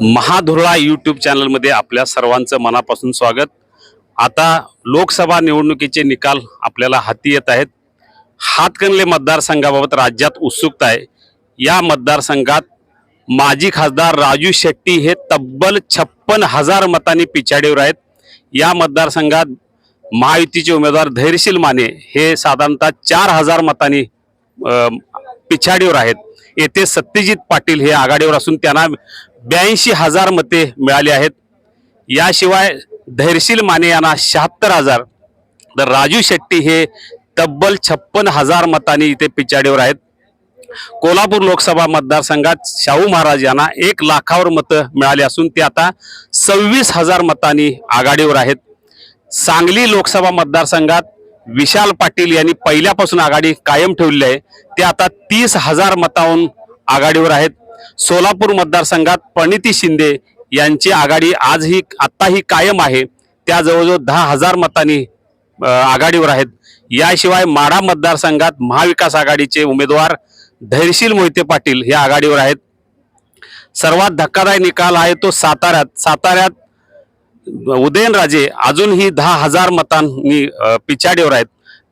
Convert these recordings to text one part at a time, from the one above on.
महाधुरळा YouTube चॅनलमध्ये आपल्या सर्वांचं मनापासून स्वागत. आता लोकसभा निवडणुकीचे निकाल आपल्याला हाती येत आहेत. हातकणले मतदारसंघाबाबत राज्यात उत्सुकता आहे. या मतदारसंघात माजी खासदार राजू शेट्टी हे तब्बल छप्पन हजार मतांनी पिछाडीवर आहेत. या मतदारसंघात महायुतीचे उमेदवार धैर्यशील माने हे साधारणतः चार हजार मतांनी पिछाडीवर आहेत. येथे सत्यजित पाटील हे आघाडीवर असून त्यांना ब्याऐंशी हजार मते मिळाली आहेत. याशिवाय धैर्यशील माने यांना शहात्तर हजार. तर राजू शेट्टी हे तब्बल छप्पन हजार मतांनी इथे पिछाडीवर आहेत. कोल्हापूर लोकसभा मतदारसंघात शाहू महाराज यांना एक लाखावर मतं मिळाली असून ते आता सव्वीस हजार मतांनी आघाडीवर आहेत. सांगली लोकसभा मतदारसंघात विशाल पाटील यांनी पहिल्यापासून आघाडी कायम ठेवली आहे. ते आता तीस हजार मताहून आघाडीवर आहेत. सोलापूर मतदारसंघात प्रणिती शिंदे यांची आघाडी आजही आत्ताही कायम आहे. त्या जवळजवळ दहा हजार मतांनी आघाडीवर आहेत. याशिवाय माढा मतदारसंघात महाविकास आघाडीचे उमेदवार धैर्यशील मोहिते पाटील हे आघाडीवर आहेत. सर्वात धक्कादायक निकाल आहे तो साताऱ्यात. साताऱ्यात उदयनराजे अजूनही दहा हजार मतांनी पिछाडीवर आहेत.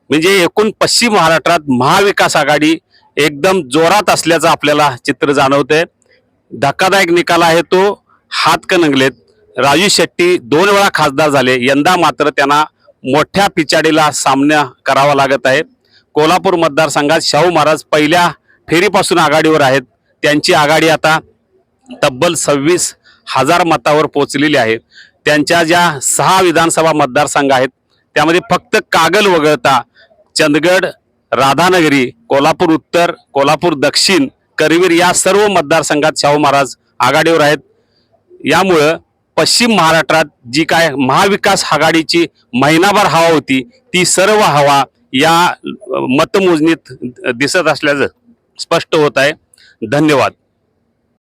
म्हणजे एकूण पश्चिम महाराष्ट्रात महाविकास आघाडी एकदम जोरात असल्याचं आपल्याला चित्र जाणवतंय. धक्कादायक निकाल आहे तो हातकणंगलेत राजू शेट्टी दोन वेळा खासदार झाले. यंदा मात्र त्यांना मोठ्या पिछाडीला सामना करावा लागत आहे. कोल्हापूर मतदारसंघात शाहू महाराज पहिल्या फेरीपासून आघाडीवर आहेत. त्यांची आघाडी आता तब्बल सव्वीस हजार मतावर पोचलेली आहे त्यांच्या ज्या सहा विधानसभा मतदारसंघ आहेत त्यामध्ये फक्त कागल वगळता चंदगड राधानगरी कोल्हापूर उत्तर कोल्हापूर दक्षिण करवीर या सर्व मतदारसंघात शाहू महाराज आघाडीवर आहेत. यामुळं पश्चिम महाराष्ट्रात जी काय महाविकास आघाडीची महिनाभर हवा होती ती सर्व हवा या मतमोजणीत दिसत असल्याचं स्पष्ट होत आहे. धन्यवाद.